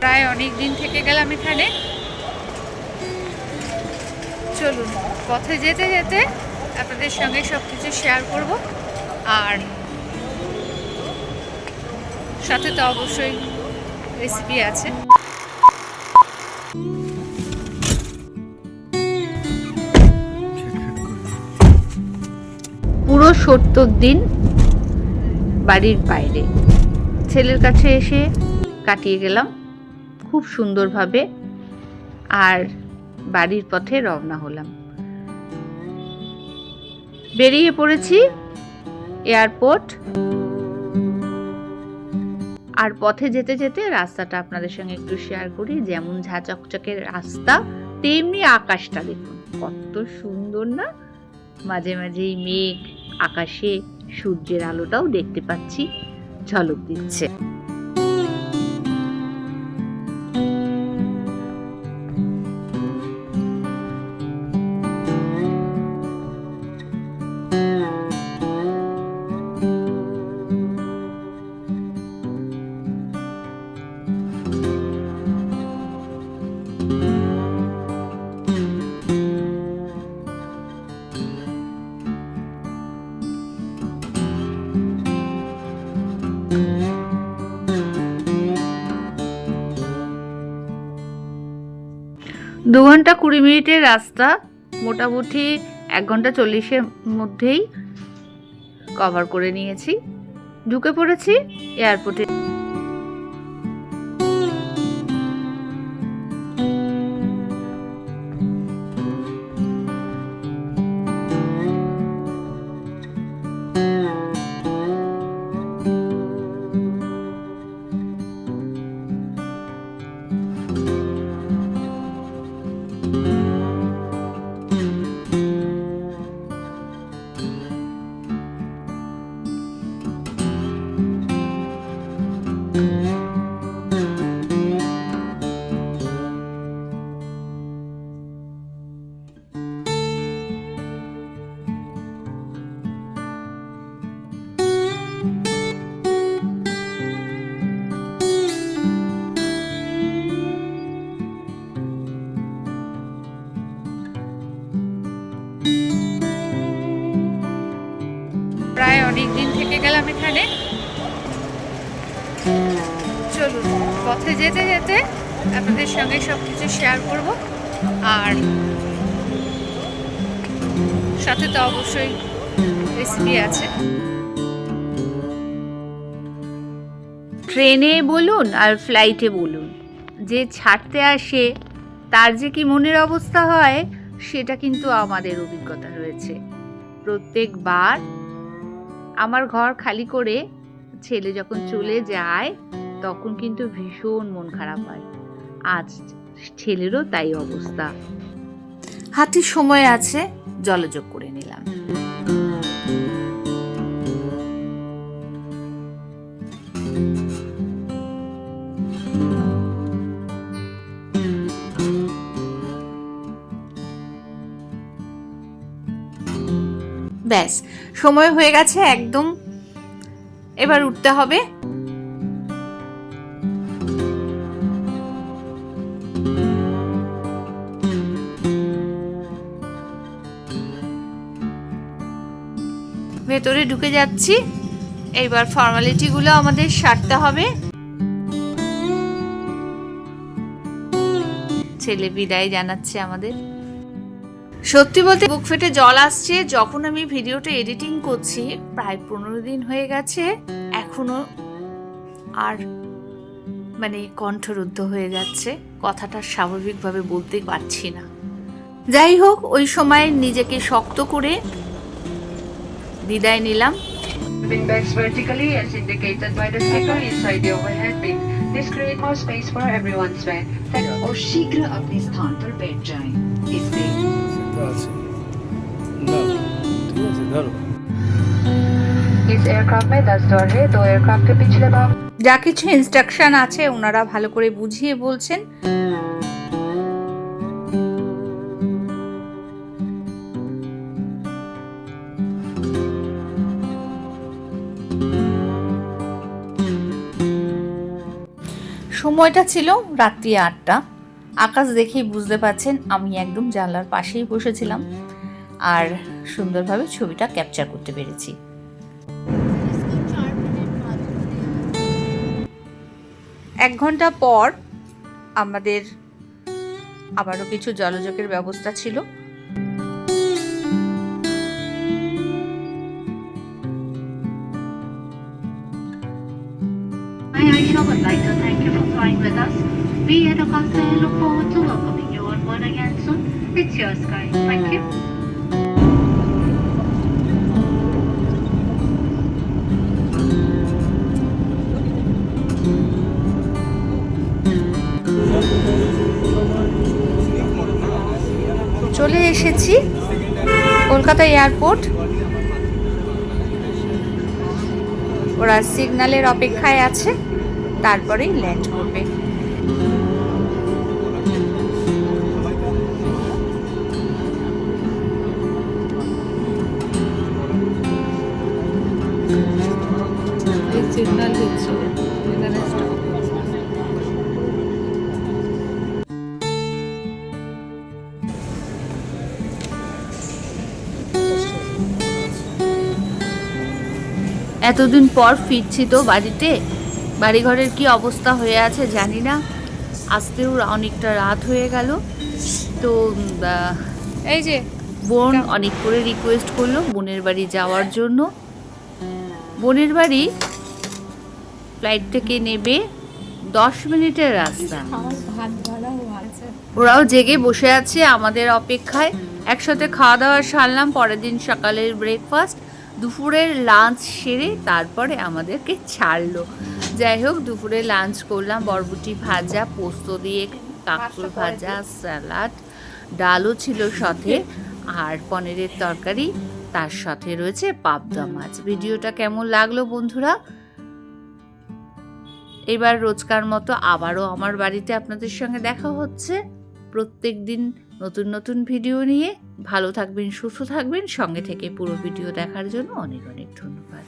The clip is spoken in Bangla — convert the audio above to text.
প্রায় অনেক দিন থেকে গেলাম এখানে। চলুন, পথে যেতে যেতে আপনাদের সঙ্গে সব কিছু শেয়ার করব। আর সাথে তো অবশ্যই রেসিপি আছে। পুরো সত্তর দিন বাড়ির বাইরে। ছেলের কাছে এসে কাটিয়ে গেলাম। খুব সুন্দরভাবে আর বাড়ির পথে রওনা হলাম। বেরিয়ে পড়েছি এয়ারপোর্ট। আর পথে যেতে যেতে রাস্তাটা আপনাদের সঙ্গে একটু শেয়ার করি, যেমন ঝা চকচকের রাস্তা, তেমনি আকাশটা দেখুন, কত সুন্দর না? মাঝে মাঝেই মেঘ, আকাশে সূর্যের আলোটাও দেখতে পাচ্ছি, ঝলক দিচ্ছে। দু ঘণ্টা কুড়ি মিনিটের রাস্তা, মোটামুটি এক ঘণ্টা চল্লিশের মধ্যেই কভার করে নিয়েছি। ঢুকে পড়েছি এয়ারপোর্টে থেকে গেলাম এখানে চলুন, পথে যেতে যেতে আপনাদের সঙ্গে সব কিছু শেয়ার করব। আর সাথে তো অবশ্যই রেসিপি আছে। ট্রেনে বলুন আর ফ্লাইটে বলুন, যে ছাড়তে আসে, তার যে কি মনের অবস্থা হয়, সেটা কিন্তু আমাদের অভিজ্ঞতা রয়েছে। প্রত্যেকবার আমার ঘর খালি করে ছেলে যখন চলে যায়, তখন কিন্তু ভীষণ মন খারাপ হয়। আজ ছেলেরও তাই অবস্থা। হাতে সময় আছে, জলযোগ করে নিলাম। ব্যাস সময় হয়ে গেছে একদম। এবার উঠতে হবে। ভেতরে ঢুকে যাচ্ছি। এইবার ফর্মালিটিগুলো আমাদের সারতে হবে। ছেলে বিদায় জানাচ্ছে আমাদের। সত্যি বলতে বুক ফেটে জল আসছে যখন আমি ভিডিওটা এডিটিং করছি প্রায় পনেরো দিন হয়ে গেছে এখনো আর মানে কণ্ঠরুদ্ধ হয়ে যাচ্ছে কথাটা স্বাভাবিকভাবে বলতে পারছি না যাই হোক ওই সময় নিজেকে শক্ত করে বিদায় নিলাম Bin bags vertically as indicated by the sticker inside the overhead bin. This create more space for everyone's wear. और शीघ्र अपने स्थान पर बैठ जाएं। इससे তো আছে না ঠিক আছে ধরো इस एयरक्राफ्ट में 10 डोर है दो एयरक्राफ्ट के पिछले भाग যা কিছু ইনস্ট্রাকশন আছে ওনারা ভালো করে বুঝিয়ে বলছেন সময়টা ছিল রাত্রি আটটা আকাশ দেখেই বুঝতে পারছেন, আমি একদম জানলার পাশেই বসেছিলাম আর সুন্দরভাবে ছবিটা ক্যাপচার করতে পেরেছি। এক ঘণ্টা পর আমাদের আবারও কিছু জলযোগের ব্যবস্থা ছিল। I, would like to thank you for flying with us. We at Augusta look forward to welcoming you on board again soon. It's your sky. Thank you. চলে এসেছি কলকাতা এয়ারপোর্ট ওরা সিগন্যালের অপেক্ষায় আছে তারপরেই ল্যান্ড করবে। সিগন্যাল দিচ্ছে। এখানে stop। এতদিন পর ফিরছি তো বাড়িতে। বাড়িঘরের কি অবস্থা হয়ে আছে জানি না। আসতেও অনেকটা রাত হয়ে গেল। তো এই যে বোন অনেক করে রিকোয়েস্ট করল বোনের বাড়ি যাওয়ার জন্য। বোনের বাড়ি ফ্লাইট থেকে নেবে দশ মিনিটের রাস্তা। ওরাও জেগে বসে আছে আমাদের অপেক্ষায়। একসাথে খাওয়া দাওয়া সারলাম পরের দিন সকালের ব্রেকফাস্ট দুপুরের লাঞ্চ সেরে তারপরে আমাদেরকে ছাড়লো। যাই হোক দুপুরে লাঞ্চ করলাম বরবটি ভাজা পোস্ত দিয়ে কাঁকড় ভাজা স্যালাড ডালও ছিল সাথে আর পনিরের তরকারি তার সাথে রয়েছে পাবদা মাছ। ভিডিওটা কেমন লাগল বন্ধুরা? এবার রোজকার মতো আবারও আমার বাড়িতে আপনাদের সঙ্গে দেখা হচ্ছে। প্রত্যেক দিন নতুন নতুন ভিডিও নিয়ে ভালো থাকবেন, সুস্থ থাকবেন। সঙ্গে থেকে পুরো ভিডিও দেখার জন্য অনেক অনেক ধন্যবাদ।